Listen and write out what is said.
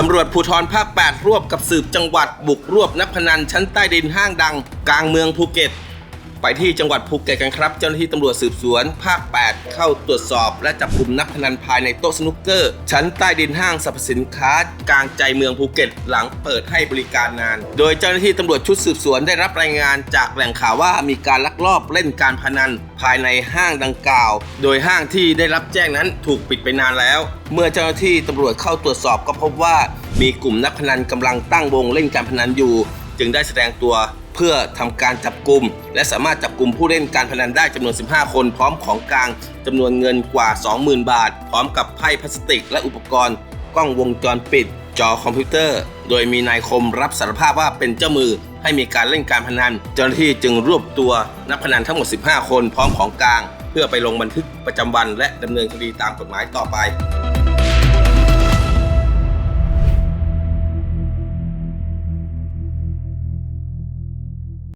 ตำรวจภูธรภาค 8รวบกับสืบจังหวัดบุกรวบนักพนันชั้นใต้ดินห้างดัง กลางเมืองภูเก็ต ไปที่จังหวัดภูเก็ตกันครับ เจ้าหน้าที่ตำรวจสืบสวน ภาค 8 เข้าตรวจสอบ และจับกลุ่มนักพนันภายในโต๊ะสนุกเกอร์ ชั้นใต้ดินห้างสรรพสินค้ากลางใจเมืองภูเก็ตหลังเปิดให้บริการนาน โดยเจ้าหน้าที่ตำรวจชุดสืบสวนได้รับรายงานจากแหล่งข่าวว่ามีการลักลอบเล่นการพนันภายในห้างดังกล่าว โดยห้างที่ได้รับแจ้งนั้นถูกปิดไปนานแล้ว เมื่อเจ้าหน้าที่ตำรวจเข้าตรวจสอบก็พบว่า มีกลุ่มนักพนันกำลังตั้งวงเล่นการพนันอยู่ จึงได้แสดงตัว เพื่อทำการจับกลุ่มและสามารถจับกลุ่มผู้เล่นการพนันได้จำนวน 15 คน พร้อมของกลางจำนวนเงินกว่า 20,000 บาท พร้อมกับไพ่พลาสติก และอุปกรณ์ กล้องวงจรปิด จอคอมพิวเตอร์ โดยมีนายคมรับสารภาพว่าเป็นเจ้ามือให้มีการเล่นการพนัน เจ้าหน้าที่จึงรวบตัวนักพนันทั้งหมด 15 คน พร้อมของกลาง เพื่อไปลงบันทึกประจำวัน และดำเนินคดีตามกฎหมายต่อไป